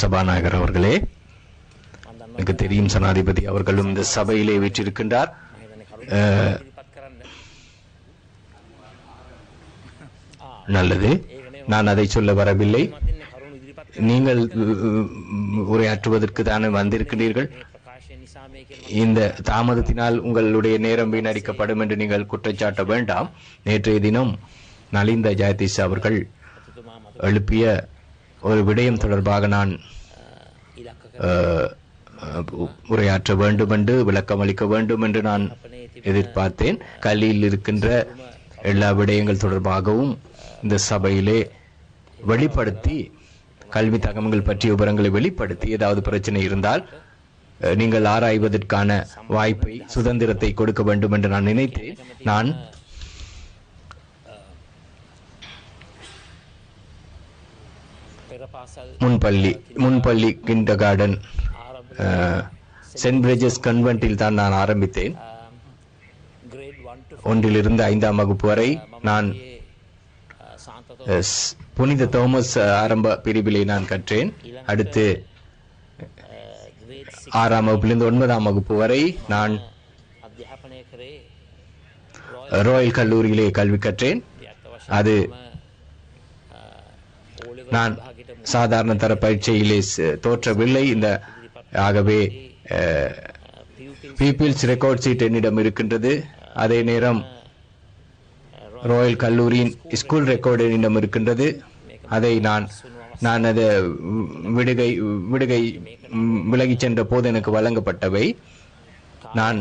சபாநாயகர் அவர்களே எனக்கு தெரியும் சனாதிபதி அவர்களும் இந்த சபையிலே வீற்றிருக்கின்றார். நல்லது. நான் அதை சொல்ல வரவில்லை. நீங்கள் உரையாற்றுவதற்கு தானே வந்திருக்கிறீர்கள் இந்த தாமதத்தினால் உங்களுடைய நேரம் வீணடிக்கப்படும் என்று நீங்கள் குற்றச்சாட்ட வேண்டாம். நேற்றைய தினம் நலிந்த ஜெயதீஷ் அவர்கள் எழுப்பிய ஒரு விடயம் தொடர்பாக நான் உரையாற்ற வேண்டும் என்று விளக்கம் அளிக்க வேண்டும் என்று நான் எதிர்பார்த்தேன். கல்லியில் இருக்கின்ற எல்லா விடயங்கள் தொடர்பாகவும் இந்த சபையிலே வெளிப்படுத்தி கல்வி தகவல்கள் பற்றிய விவரங்களை வெளிப்படுத்தி ஏதாவது பிரச்சனை இருந்தால் நீங்கள் ஆராய்வதற்கான வாய்ப்பை சுதந்திரத்தை கொடுக்க வேண்டும் என்று நான் நினைத்தேன். நான் முன்பள்ளி முன்பள்ளி கிண்ட கார்டன் சென்ட் பிரிட்ஜஸ் கன்வென்ட்டில் தான் நான் ஆரம்பித்தேன். ஒன்றிலிருந்து ஐந்தாம் வகுப்பு வரை நான் புனித தோமஸ் ஆரம்ப பிரிவிலே நான் கற்றேன். அடுத்து ஆறாம் வகுப்பிலிருந்து ஒன்பதாம் வகுப்பு வரை நான் ராயல் கல்லூரியிலே கல்வி கற்றேன். அது நான் சாதாரண தர பரீட்சையிலே தோற்றவில்லை. இந்த ஆகவே பீப்பிள்ஸ் ரெக்கார்ட் சீட் என்னிடம் இருக்கின்றது. அதே நேரம் ராயல் கல்லூரியின் ஸ்கூல் ரெக்கார்டு என்னிடம் இருக்கின்றது. அதை நான் நான் அதை விடுகை விடுகை விலகிச் சென்ற போது எனக்கு வழங்கப்பட்டவை. நான்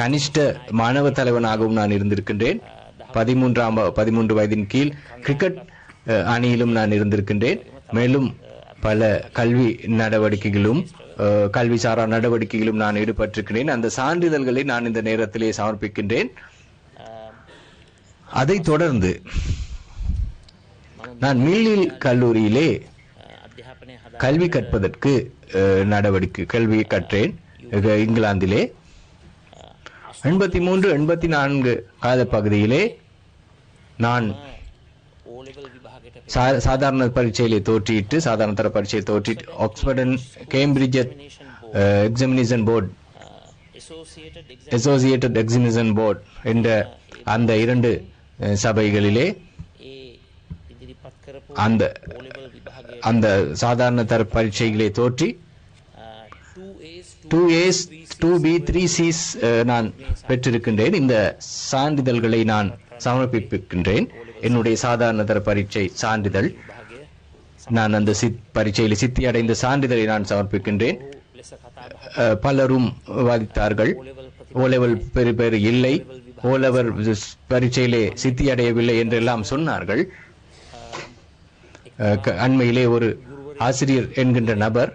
கனிஷ்ட மாணவ தலைவனாகவும் நான் இருந்திருக்கின்றேன். பதிமூன்றாம் பதிமூன்று வயதின் கீழ் கிரிக்கெட் அணியிலும் நான் இருந்திருக்கின்றேன். மேலும் பல கல்வி நடவடிக்கைகளும் கல்வி சாரா நடவடிக்கைகளும் நான் ஈடுபட்டிருக்கிறேன் அந்த சான்றிதழ்களை நான் இந்த நேரத்திலே சமர்ப்பிக்கின்றேன். அதை தொடர்ந்து நான் மில்லில் கல்லூரியிலே கல்வி கற்பதற்கு நடவடிக்கை கல்வி கற்றேன் இங்கிலாந்திலே. எண்பத்தி மூன்று எண்பத்தி நான்கு கால பகுதியிலே நான் சாதாரண பரீட்சையிலே தோற்றிட்டு சாதாரண தர பரீட்சையை தோற்றிட்டு Oxford and Cambridge examination board associated examination board என்ற அந்த இரண்டு uh, சபைகளிலே அந்த அந்த சாதாரண தர பரீட்சைகளை தோற்றி two A's two B three C's நான் பெற்றிருக்கின்றேன். இந்த சான்றிதழ்களை நான் சமர்ப்பிக்கின்றேன் என்னுடைய சாதாரணதர பரீட்சை சான்றிதழ். நான் அந்த சித் பரீட்சையில் சித்தி அடைந்த சான்றிதழை நான் சமர்ப்பிக்கின்றேன். பலரும் வாதித்தார்கள். ஓலெவல் பெரு பேர் இல்லை. ஓலவர் பரீட்சையிலே சித்தி அடையவில்லை என்றெல்லாம் சொன்னார்கள். அண்மையிலே ஒரு ஆசிரியர் என்கின்ற நபர்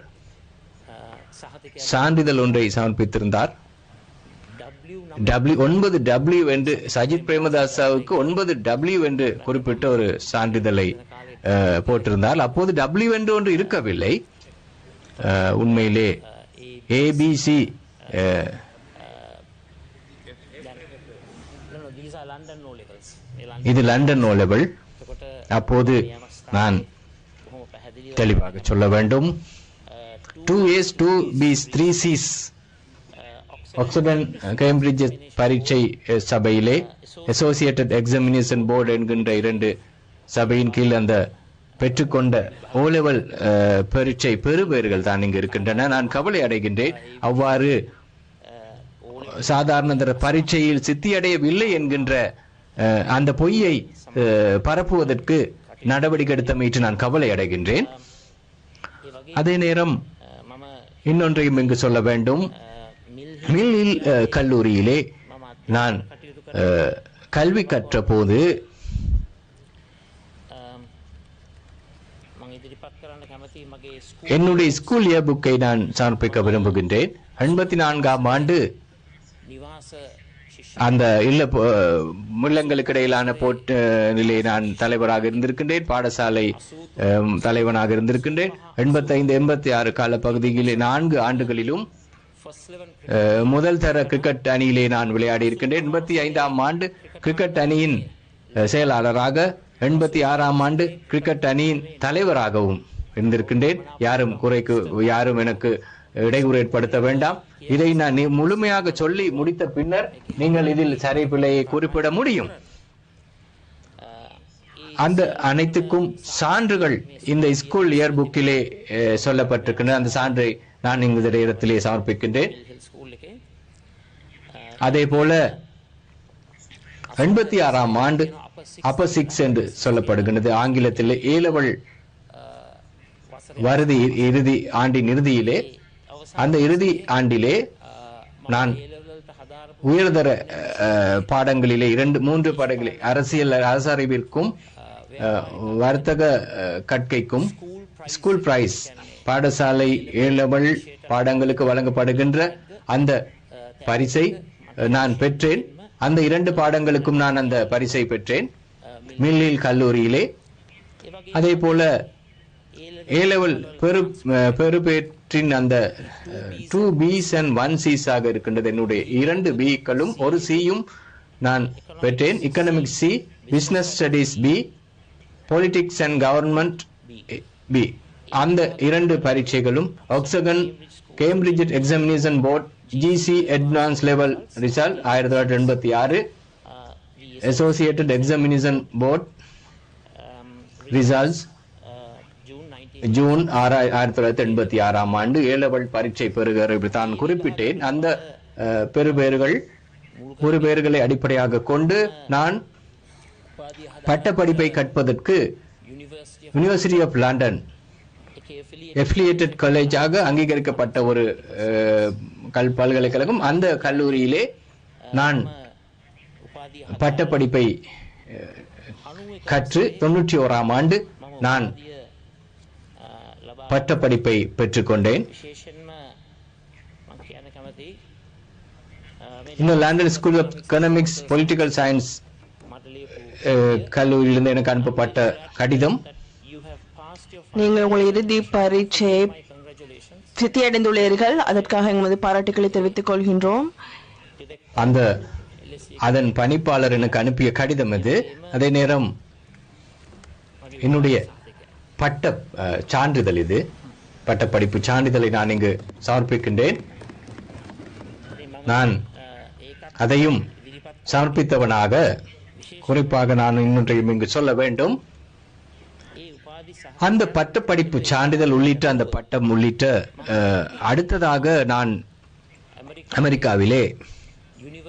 சான்றிதழ் ஒன்றை சமர்ப்பித்திருந்தார். டபிள்யூ ஒன்பது டபிள்யூ என்று சஜித் பிரேமதாசாவுக்கு ஒன்பது டபிள்யூ என்று குறிப்பிட்ட ஒரு சான்றிதழை போட்டிருந்தால் அப்போது டபிள்யூ என்று ஒன்று இருக்கவில்லை. உண்மையிலே ஏபிசி இது லண்டன் நூலபிள் அப்போது நான் தெளிவாக சொல்ல வேண்டும். Two A's two B three C's ஆக்சிடன் Cambridge பரீட்சை சபையிலே அசோசியேட்டட் எக்ஸாமினேஷன் போர்டு என்கின்ற இரண்டு சபையின் கீழ் அந்த பெற்றுக்கொண்ட ஓ பரீட்சை பெறுபேறுகள் தான் இங்கு இருக்கின்றன. நான் கவலை அடைகின்றேன். அவ்வாறு சாதாரண பரீட்சையில் சித்தியடையவில்லை என்கின்ற அந்த பொய்யை பரப்புவதற்கு நடவடிக்கை எடுத்த எடுத்தமையிட்டு நான் கவலை அடைகின்றேன். அதே நேரம் இன்னொன்றையும் இங்கு சொல்ல வேண்டும். மில்லில் கல்லூரியிலே நான் கல்வி கற்ற போது என்னுடைய ஸ்கூல் இயர் புக்கை நான் சமர்ப்பிக்க விரும்புகின்றேன். எண்பத்தி நான்காம் ஆண்டு அந்த இல்ல முள்ளங்களுக்கு இடையிலான போட்டு நிலை நான் தலைவராக இருந்திருக்கின்றேன். பாடசாலை தலைவனாக இருந்திருக்கின்றேன். எண்பத்தைந்து எண்பத்தி ஆறு கால பகுதியில் நான்கு ஆண்டுகளிலும் முதல் தர கிரிக்கெட் அணியிலே நான் விளையாடி இருக்கின்றேன். எண்பத்தி ஐந்தாம் ஆண்டு கிரிக்கெட் அணியின் செயலாளராக எண்பத்தி ஆறாம் ஆண்டு கிரிக்கெட் அணியின் தலைவராகவும் இருந்திருக்கின்றேன். யாரும் குறைக்கு யாரும் எனக்கு இடையூறு ஏற்படுத்த வேண்டாம். இதை நான் முழுமையாக சொல்லி முடித்த பின்னர் நீங்கள் இதில் சரி பிழையை குறிப்பிட முடியும். அந்த அனைத்துக்கும் சான்றுகள் இந்த ஸ்கூல் இயர் புக்கிலே சொல்லப்பட்டிருக்கின்றன. அந்த சான்றை நான் இந்த இடத்திலே சமர்ப்பிக்கின்றேன். அதே போல எண்பத்தி ஆறாம் ஆண்டு அப்பர் சிக்ஸ் என்று சொல்லப்படுகின்றது. ஆங்கிலத்தில் ஏலவள் வருதி இறுதி ஆண்டின் இறுதியிலே அந்த இறுதி ஆண்டிலே நான் உயர்தர பாடங்களிலே இரண்டு மூன்று பாடங்களில் அரசியல் அரசறிவிற்கும் வர்த்தக கற்கைக்கும் ஸ்கூல் பிரைஸ் பாடசாலை ஏ லெவல் பாடங்களுக்கு வழங்கப்படுகின்ற அந்த பரிசை நான் பெற்றேன். அந்த இரண்டு பாடங்களுக்கும் நான் அந்த பரிசை பெற்றேன். மில்லில் கல்லூரியிலே. அதே போல ஏ லெவல் பெரு பெறுபேற்றின் அந்த டூ பிஸ் அண்ட் ஒன் சிஸ் ஆக இருக்கின்றது. என்னுடைய இரண்டு பிக்களும் ஒரு சியும் நான் பெற்றேன். Economics C business studies B politics and government B அந்த இரண்டு பரீட்சைகளும் ஒக்சகன் Cambridge examination board GC advance level result ஆயிரத்தி தொள்ளாயிரத்தி எண்பத்தி ஆறு associated examination board results June ஆறா ஆயிரத்தி தொள்ளாயிரத்தி எண்பத்தி ஆறாம் ஆண்டு ஏழவள் பரீட்சை பெறுகிற தான் குறிப்பிட்டேன். அந்த பெறுபேறுகள் பெறுபேறுகளை அடிப்படையாக கொண்டு நான் பட்டப்படிப்பை கற்பதற்கு யூனிவர்சிட்டி ஆஃப் லண்டன் எஃபிலியேட்டட் காலேஜாக அங்கீகரிக்கப்பட்ட ஒரு கல் பல்கலைக்கழகம். அந்த கல்லூரியிலே நான் பட்டப்படிப்பை கற்று தொண்ணூற்றி ஓராம் ஆண்டு நான் பட்டப்படிப்பை பெற்றுக்கொண்டேன். இன்னும் London school of economics political science கல்லூரியிலிருந்து எனக்கு அனுப்பப்பட்ட கடிதம். நீங்கள் உங்கள் இறுதி பரீட்சையை சித்தி அடைந்துள்ளீர்கள் அதற்காக எங்களது பாராட்டுகளை தெரிவித்துக் கொள்கின்றோம். அந்த அதன் பணிப்பாளர் எனக்கு அனுப்பிய கடிதம் இது அதே நேரம் என்னுடைய பட்ட சான்றிதழ் இது. பட்டப்படிப்பு சான்றிதழை நான் இங்கு சமர்ப்பிக்கின்றேன். நான் அதையும் சமர்ப்பித்தவனாக குறிப்பாக நான் இன்னொன்றையும் இங்கு சொல்ல வேண்டும். அந்த பட்டப்படிப்பு சான்றிதழ் உள்ளிட்ட அந்த பட்டம் உள்ளிட்ட அடுத்ததாக நான் அமெரிக்காவிலே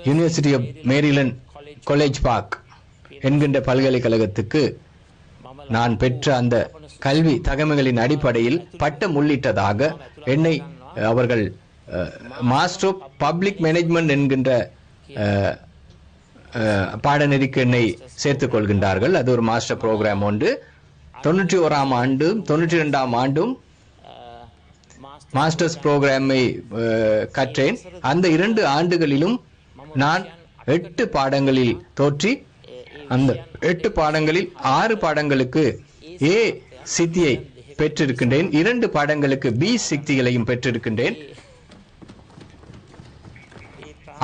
university of Maryland college park என்கின்ற பல்கலைக்கழகத்துக்கு நான் பெற்ற அந்த கல்வி தகமைகளின் அடிப்படையில் பட்டம் உள்ளிட்டதாக என்னை அவர்கள் மாஸ்டர் ஆஃப் பப்ளிக் மேனேஜ்மெண்ட் என்கின்ற பாடநெறிக்கு என்னை சேர்த்துக் கொள்கின்றார்கள். அது ஒரு மாஸ்டர் ப்ரோக்ராம் ஒன்று. தொண்ணூற்றி ஓராம் ஆண்டும் தொண்ணூற்றி ரெண்டாம் ஆண்டும் மாஸ்டர்ஸ் ப்ரோக்ராமை கற்றேன். அந்த இரண்டு ஆண்டுகளிலும் நான் எட்டு பாடங்களில் தோற்றி அந்த எட்டு பாடங்களில் ஆறு பாடங்களுக்கு ஏ சித்தியை பெற்றிருக்கின்றேன். இரண்டு பாடங்களுக்கு பி சித்திகளையும் பெற்றிருக்கின்றேன்.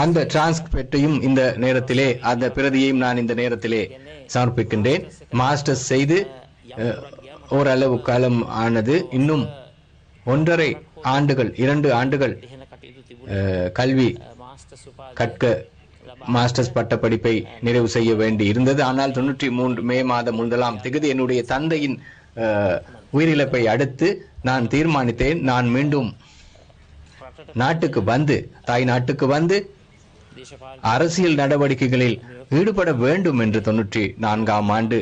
அந்த டிரான்ஸ்கிரிப்டையும் இந்த நேரத்திலே அந்த பிரதியையும் நான் இந்த நேரத்திலே சமர்ப்பிக்கின்றேன். மாஸ்டர்ஸ் செய்து ஓரளவு காலம் ஆனது இன்னும் ஒன்றரை ஆண்டுகள் இரண்டு ஆண்டுகள் கல்வி கற்க மாஸ்டர்ஸ் பட்டப்படிப்பை நிறைவு செய்ய வேண்டி இருந்தது. ஆனால் தொன்னூற்றி மூன்று மே மாதம் முதலாம் திகதி என்னுடைய தந்தையின் உயிரிழப்பை அடுத்து நான் தீர்மானித்தேன். நான் மீண்டும் நாட்டுக்கு வந்து தாய் நாட்டுக்கு வந்து அரசியல் நடவடிக்கைகளில் ஈடுபட வேண்டும் என்று தொன்னூற்றி நான்காம் ஆண்டு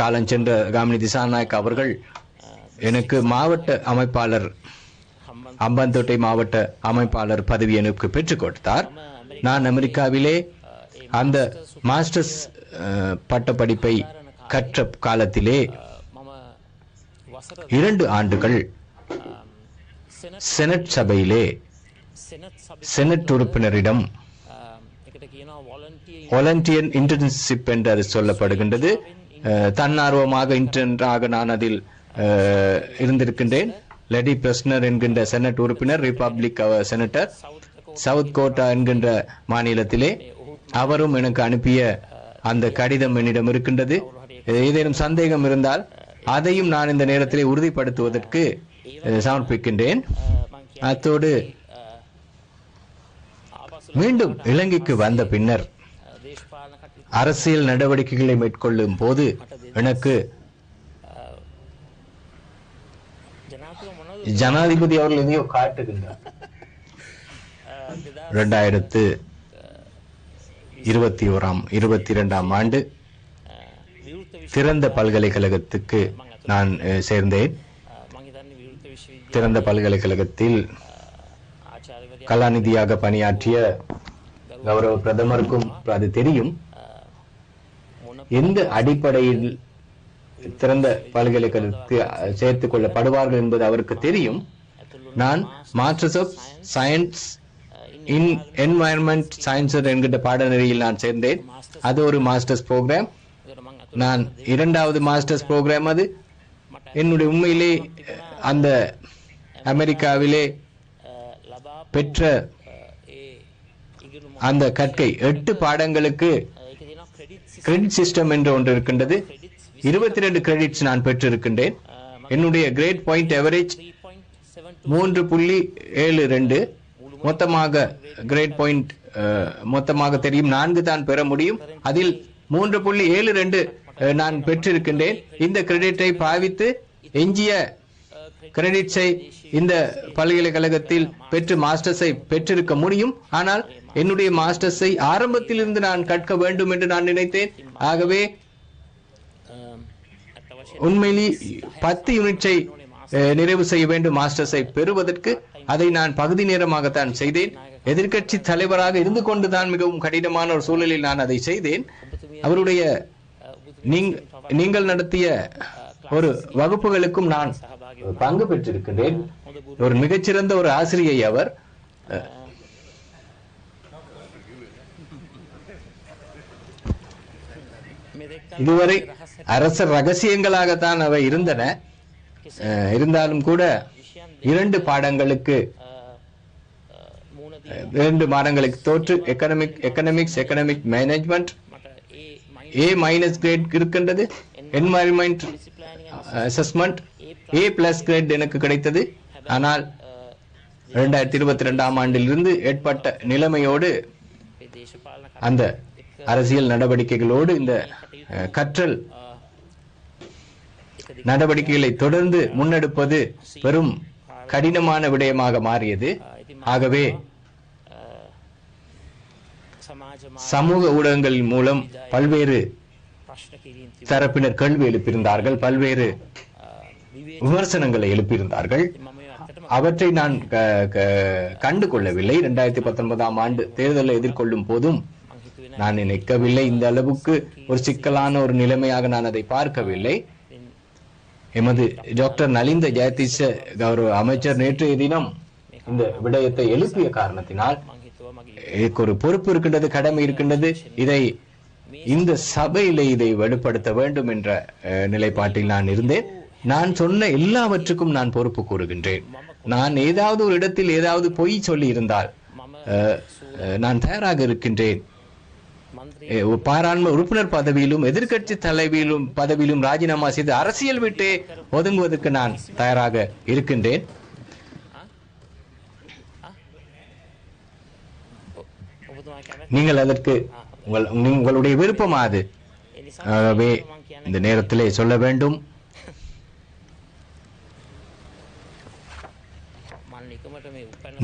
காலம் சென்ற காமினி திசாநாயக் அவர்கள் எனக்கு மாவட்ட அமைப்பாளர் அம்பாந்தோட்டை மாவட்ட அமைப்பாளர் பதவி எனக்கு பெற்றுக் கொடுத்தார். நான் அமெரிக்காவிலே அந்த மாஸ்டர்ஸ் பட்டப்படிப்பை கற்ற காலத்திலே இரண்டு ஆண்டுகள் செனட் சபையிலே செனட் உறுப்பினரிடம் வாலண்டியன் இன்டர்ன்ஷிப் என்று சொல்லப்படுகின்றது. தன்னார்வமாக இன்டர்னாக நான் அதில் இருந்திருக்கின்றேன். லெடி பிரஸ்னர் என்கின்ற செனட் உறுப்பினர் ரிபப்ளிக் செனட்டர் சவுத் கோட்டா என்கின்ற மாநிலத்திலே அவரும் எனக்கு அனுப்பிய அந்த கடிதம் என்னிடம் இருக்கின்றது. ஏதேனும் சந்தேகம் இருந்தால் அதையும் நான் இந்த நேரத்திலே உறுதிப்படுத்துவதற்கு சமர்ப்பிக்கின்றேன். அத்தோடு மீண்டும் இலங்கைக்கு வந்த பின்னர் அரசியல் நடவடிக்கைகளை மேற்கொள்ளும் போது எனக்கு ஜனாதிபதி அவர்கள் எதையோ காட்டுகின்றார். இரண்டாயிரத்து இருபத்தி ஓராம் இருபத்தி இரண்டாம் ஆண்டு திறந்த பல்கலைக்கழகத்துக்கு நான் சேர்ந்தேன். திறந்த பல்கலைக்கழகத்தில் கலாநிதியாக பணியாற்றிய கௌரவ பிரதமருக்கும் அது தெரியும். எந்த அடிப்படையில் திறந்த பல்கலைக்கழகத்துக்கு சேர்த்துக் கொள்ளப்படுவார்கள் என்பது அவருக்கு தெரியும். நான் masters of science in environment science என்கின்ற பாடநெறியில் நான் சேர்ந்தேன். அது ஒரு மாஸ்டர்ஸ் ப்ரோக்ராம் நான் இரண்டாவது மாஸ்டர்ஸ் ப்ரோக்ராம் அது. என்னுடைய உண்மையிலே அந்த அமெரிக்காவிலே பெற்ற அந்த கற்கை எட்டு பாடங்களுக்கு கிரெடிட் சிஸ்டம் என்று ஒன்று இருக்கின்றது. இருபத்தி ரெண்டு கிரெடிட்ஸ் நான் பெற்றிருக்கின்றேன். என்னுடைய கிரேட் பாயிண்ட் எவரேஜ் மூன்று புள்ளி ஏழு ரெண்டு. மொத்தமாக கிரேட் பாயிண்ட் மொத்தமாக தெரியும். நான்கு தான் பெற முடியும். அதில் மூன்று புள்ளி ஏழு ரெண்டு நான் பெற்றிருக்கின்றேன். இந்த கிரெடிட்டை பாவித்து எஞ்சிய கிரெடிட்ஸை இந்த பல்கலைக்கழகத்தில் பெற்று மாஸ்டர்ஸை பெற்றிருக்க முடியும். ஆனால் என்னுடைய மாஸ்டர்ஸை ஆரம்பத்திலிருந்து நான் கற்க வேண்டும் என்று நான் நினைத்தேன். ஆகவே உண்மையிலே பத்து யூனிட்ஸை நிறைவு செய்ய வேண்டும் மாஸ்டர்ஸை பெறுவதற்கு. அதை நான் பகுதி நேரமாகத்தான் செய்தேன். எதிர்கட்சி தலைவராக இருந்து கொண்டுதான் மிகவும் கடினமான ஒரு சூழலில் நான் அதை செய்தேன். அவருடைய நீங்கள் நடத்திய ஒரு வகுப்புகளுக்கும் நான் பங்கு பெற்றிருக்கின்றேன். ஒரு மிகச்சிறந்த ஒரு ஆசிரியை அவர். இதுவரை அரச ரகசியங்களாகத்தான் அவை இருந்தன. இருந்தாலும் கூட இரண்டு பாடங்களுக்கு இரண்டு மாதங்களுக்கு தோற்று economic economics economic management A minus grade இருக்கின்றது. Environment assessment A plus grade எனக்கு கிடைத்தது. ஆனால் இரண்டாயிரத்தி இருபத்தி ரெண்டாம் ஆண்டிலிருந்து ஏற்பட்ட நிலைமையோடு அந்த அரசியல் நடவடிக்கைகளோடு இந்த கற்றல் நடவடிக்கைகளை தொடர்ந்து முன்னெடுப்பது பெரும் கடினமான விடயமாக மாறியது. ஆகவே சமூக ஊடகங்களின் மூலம் பல்வேறு தரப்பினர் கேள்வி எழுப்பியிருந்தார்கள். பல்வேறு விமர்சனங்களை எழுப்பியிருந்தார்கள். அவற்றை நான் கண்டு கொள்ளவில்லை இரண்டாயிரத்தி பத்தொன்பதாம் ஆண்டு தேர்தலை எதிர்கொள்ளும் போதும் நான் நினைக்கவில்லை. இந்த அளவுக்கு ஒரு சிக்கலான ஒரு நிலைமையாக நான் அதை பார்க்கவில்லை. எமது டாக்டர் நலிந்த ஜெயதீஷ கௌரவ அமைச்சர் நேற்றைய தினம் இந்த விடயத்தை எழுப்பிய காரணத்தினால் ஒரு பொறுப்பு இருக்கின்றது கடமை இருக்கின்றது. இதை இந்த சபையில இதை வலுப்படுத்த வேண்டும் என்ற நிலைப்பாட்டில் நான் இருந்தேன். நான் சொன்ன எல்லாவற்றுக்கும் நான் பொறுப்பு கூறுகின்றேன். நான் ஏதாவது ஒரு இடத்தில் ஏதாவது பொய் சொல்லி இருந்தால் நான் தயாராக இருக்கின்றேன். பாராண்மை உறுப்பினர் பதவியிலும் எதிர்கட்சி தலைவியிலும் பதவியிலும் ராஜினாமா செய்து அரசியல் விட்டு ஒதுங்குவதற்கு நான் தயாராக இருக்கின்றேன். நீங்கள் அதற்கு உங்கள் உங்களுடைய விருப்பமாது ஆகவே இந்த நேரத்திலே சொல்ல வேண்டும்.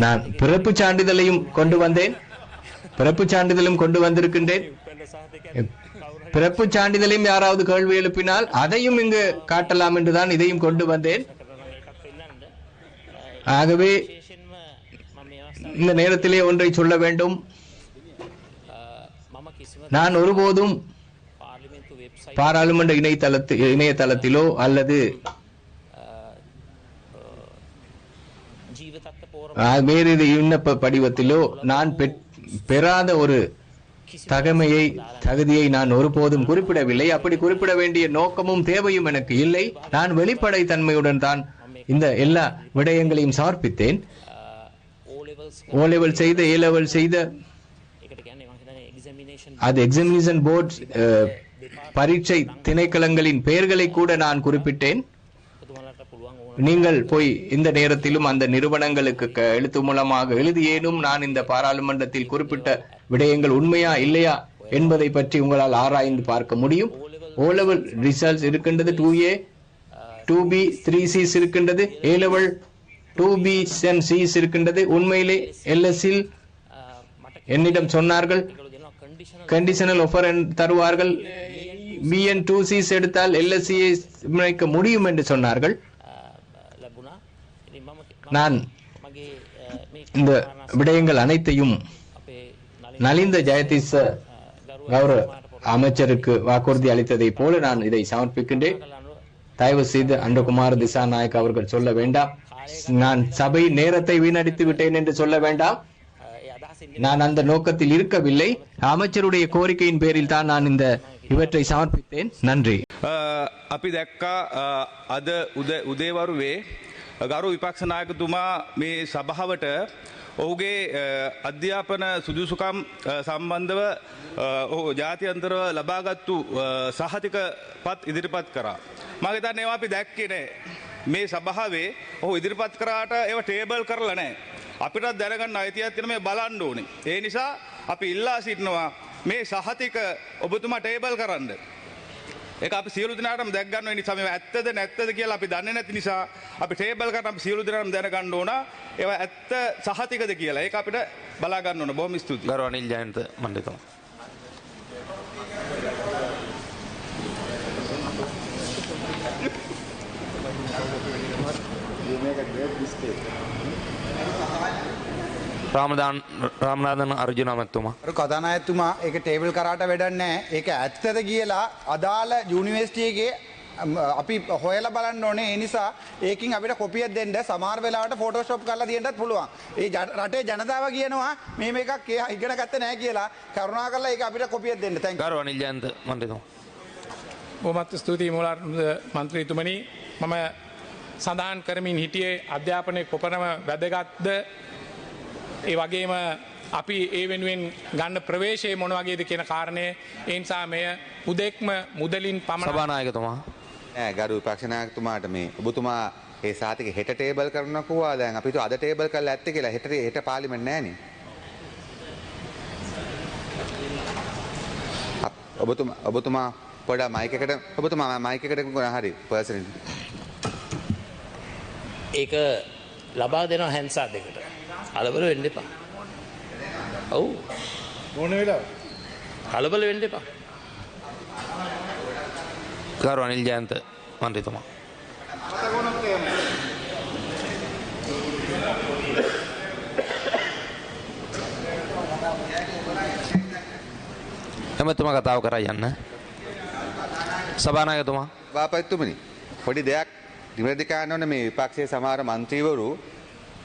நான் பிறப்பு சான்றிதழையும் கொண்டு வந்தேன். பிறப்பு சான்றிதழும் கொண்டு வந்திருக்கின்றேன். பிறப்பு சான்றிதழையும் யாராவது கேள்வி எழுப்பினால் அதையும் இங்கு காட்டலாம் என்றுதான் இதையும் கொண்டு வந்தேன். ஆகவே இந்த நேரத்திலே ஒன்றை சொல்ல வேண்டும். நான் ஒருபோதும் பாராளுமன்ற இணையதளத்தில் இணையதளத்திலோ அல்லது மேலித விண்ணப்ப படிவத்திலோ நான் பெறாத ஒரு தகமையை தகுதியை நான் ஒருபோதும் குறிப்பிடவில்லை. அப்படி குறிப்பிட வேண்டிய நோக்கமும் தேவையும் எனக்கு இல்லை. நான் வெளிப்படை தன்மையுடன் தான் இந்த எல்லா விடயங்களையும் சமர்ப்பித்தேன் ஓ லெவல் செய்த ஏ லெவல் செய்த அது எக்ஸாமினேஷன் போர்ட் பரீட்சை திணைக்களங்களின் பெயர்களை கூட நான் குறிப்பிட்டேன். நீங்கள் போய் இந்த நேரத்திலும் அந்த நிறுவனங்களுக்கு எழுத்து மூலமாக எழுதியேனும் நான் இந்த பாராளுமன்றத்தில் குறிப்பிட்ட விடயங்கள் உண்மையா இல்லையா என்பதை பற்றி உங்களால் ஆராய்ந்து பார்க்க முடியும். ஓலெவல் ரிசல்ட்ஸ் இருக்கின்றது two A two B three C's இருக்கின்றது. A level two B C C's இருக்கின்றது. உண்மையிலே எல்எஸ்இல் என்னிடம் சொன்னார்கள் கண்டிஷனல் ஒஃபர் தருவார்கள். பிஎன் டூ சிஸ் எடுத்தால் எல்எஸ்சியை முடியும் என்று சொன்னார்கள். நான் இந்த விடயங்கள் அனைத்தையும் நலிந்த ஜெயதீச கௌரவ அமைச்சருக்கு வாக்குறுதி அளித்ததை போல நான் இதை சமர்ப்பிக்கின்றேன். தயவு செய்து அண்டகுமார் திசாநாயக் அவர்கள் சொல்ல வேண்டாம். நான் சபை நேரத்தை வீணடித்து விட்டேன் என்று சொல்ல வேண்டாம். நான் அந்த நோக்கத்தில் இருக்கவில்லை. அமைச்சருடைய கோரிக்கையின் பேரில் தான் நான் இந்த இவற்றை சமர்ப்பித்தேன். நன்றி. அப்படி தக்கா உத உதேவருவே. උද උදේවරුවේ ගරු විපක්ෂනායකතුමා මේ සභාවට ඔහුගේ අ, අධ්‍යාපන සුදුසුකම් අ, සම්බන්ධව අ, ඔහු ජාතියන්තරව ලබාගත්තු අ, සහතික පත් ඉදිරිපත් කරා. මගේතන්න ඒවා අපි දැක්කේ නෑ. මේ සභාවේ ඔහු ඉදිරිපත් කරාට ඒව ටේබල් කරලා නෑ. අපිටත් දැනගන්න අයිතියක් තියෙන මේ බලන්න ඕනේ. ඒ නිසා අපි ඉල්ලා සිටිනවා මේ සහතික ඔබතුමා ටේබල් කරන්න. ඒක අපි සියලු දෙනාටම දැක් ගන්න නිසා මේ ඇත්තද නැත්තද කියලා අපි දන්නේ නැති නිසා අපි ටේබල් කරන් අපි සියලු දෙනාටම දැනගන්න ඕන ඒවා ඇත්ත සහතිකද කියලා. ඒක අපිට බලා ගන්න ඕන. බොහොම ස්තුතියි. ගරු අනිල් ජයන්ත මණ්ඩිතුමා. රාමදාන් රාමනාදන් අර්ජුන අමැත්තුමා. අර කතානායකතුමා ඒක ටේබල් කරාට වැඩක් නැහැ. ඒක ඇත්තද කියලා අදාළ යුනිවර්සිටියේගේ අම්, අපි හොයලා බලන්න ඕනේ. ඒ නිසා ඒකින් අපිට කොපියක් දෙන්න සමහර වෙලාවට ෆොටෝෂොප් කරලා දෙන්නත් පුළුවන්. ඒ රටේ ජනතාව කියනවා මේ මේකක් එයා ඉගෙන ගත්තේ නැහැ කියලා. කරුණාකරලා ඒක අපිට කොපියක් දෙන්න. තැන්ක් ගරු අනිල් ජයන්ත මණ්ඩිතුමා. බොමත් ස්තුතියි මුලාර් මන්ත්‍රීතුමනි මම සඳහන් කරමින් හිටියේ අධ්‍යාපනය කොපනම වැදගත්ද ඒ වගේම අපි ඒ වෙනුවෙන් ගන්න ප්‍රවේශය මොන වගේද කියන කාරණය ඒනිසා මෙය පුදෙක්ම මුදලින් පමණ සභානායකතුමා. නෑ ගරු විපක්ෂනායකතුමාට මේ ඔබතුමා ඒ සාතික හෙට ටේබල් කරනකවා දැන් අපිට අද ටේබල් කරලා ඇත්තේ කියලා. හෙට හෙට පාර්ලිමේන්ත නෑනේ. ඔබතුමා ඔබතුමා පොඩ මයික් එකට ඔබතුමා මයික් එකට ගුණ හරි පර්සනල් ඒක ලබා දෙනවා හැන්සා දෙකට කලබල වෙන්න එපා ඔවු ඕන වෙලා කලබල වෙන්න එපා ගරු අනිල් ජයන්ත මණ්ඩිතුමා. එමතුම කතාව කර යන්න. සභානායකතුමා. වාපත්තුමනි පොඩි දෙයක් නිවැරදිකාන්න ඕන මේ විපක්ෂයේ සමහර මන්ත්‍රීවරු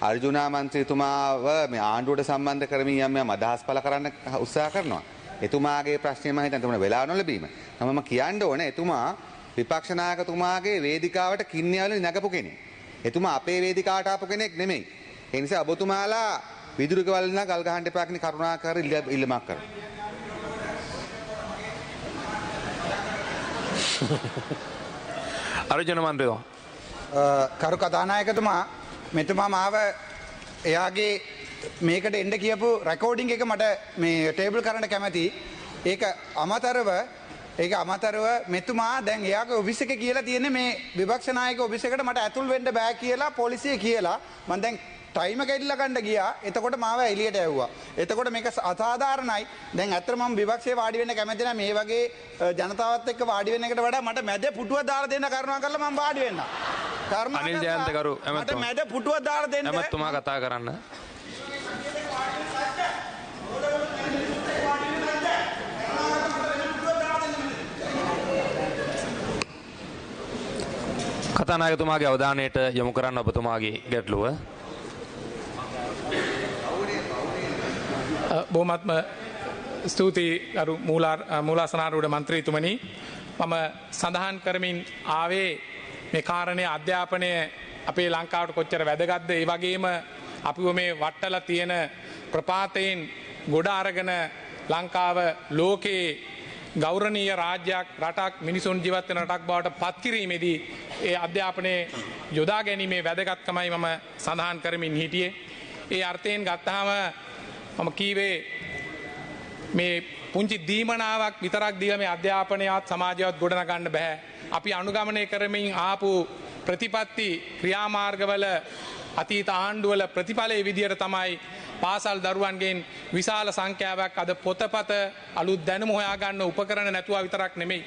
අර්ජුනා මන්ත්‍රීතුමාව මේ ආණ්ඩුවට සම්බන්ධ කරමින් යම් යම් අදහස් පළ කරන්න උත්සාහ කරනවා. එතුමාගේ ප්‍රශ්නය මම හිතන්නේ එතුමාට වෙලා නොලැබීම. මම කියන්න ඕනේ එතුමා විපක්ෂ නායකතුමාගේ වේදිකාවට කින්නියවල නැගපු කෙනෙක්. එතුමා අපේ වේදිකාවට ආපු කෙනෙක් නෙමෙයි. ඒ නිසා ඔබතුමාලා විදුරුක වලන ගල් ගහන්න එපා කියන කරුණාකර ඉල්ල- ඉල්ලමක් කරනවා. අර්ජුන මණ්ඩිතුමා. කරු කතානායකතුමා මෙතුමා මාව එයාගේ මේකට එන්ඩ කියපු රැකෝඩිං එක මට මේ ටේබල් කරන්න කැමති. ඒක අමතරව ඒක අමතරව මෙතුමා දැන් එයාක ඔෆිස එක කියලා තියෙන මේ විභක්ෂනායක ඔබිසකට මට ඇතුල් වෙන්ඩ බෑ කියලා පොලිසිය කියලා. මන් දැන් ටයිම කෙල්ල කණ්ඩ ගියා. එතකොට මාව එලියට ඇව්වා. එතකොට මේක අසාධාරණයි. දැන් ඇතර ම විවක්ෂේ වාඩි වෙන්න කැමතින මේ වගේ අ, ජනතාවත් එක්ක වාඩි වෙන්න එකට වඩා මට මැද පුටුව දාලා දෙන්න කරුණා කරලා මම වාඩි වෙන්න. කරුණා අනිල් කරලා ජයන්ත කරු, මට ඇමතුමා. මැද පුටුව දාලා දෙන්න. එමතුමා කතා කරන්න. කතානායකතුමාගේ අවධානයට යොමු කරන්න ඔබතුමාගේ ගැටලුව. බෝමත්ම ස්තුතියි අරු මූලාසනාරුඩ මන්ත්‍රීතුමනි මම සඳහන් කරමින් ආවේ මේ කාරණය අධ්‍යාපනය අපේ ලංකාවට කොච්චර වැදගත්ද ඒ වගේම අපිව මේ වට්ටල තියෙන ප්‍රපාතයෙන් ගොඩ අරගෙන ලංකාව ලෝකයේ ගෞරණීය රාජ්‍යයක් රටක් මිනිසුන් ජීවත්වන රටක් බවට පත්කිරීමේදී ඒ අධ්‍යාපනය යොදා ගැනීමේ වැදගත්කමයි මම සඳහන් කරමින් හිටියේ. ඒ අර්ථයෙන් ගත්තහම මම කීවේ මේ පුංචි දීමනාවක් විතරක් දිය මේ අධ්‍යාපනයත් සමාජයවත් ගොඩනගන්න බැහැ. අපි අනුගමනය කරමින් ආපු ප්‍රතිපත්ති ක්‍රියාමාර්ගවල අතීත ආණ්ඩුවල ප්‍රතිඵලය විදියට තමයි පාසල් දරුවන්ගෙන් විශාල සංඛ්‍යාවක් අද පොතපත අලුත් දැනුම හොයාගන්න උපකරණ නැතුව විතරක් නෙමෙයි.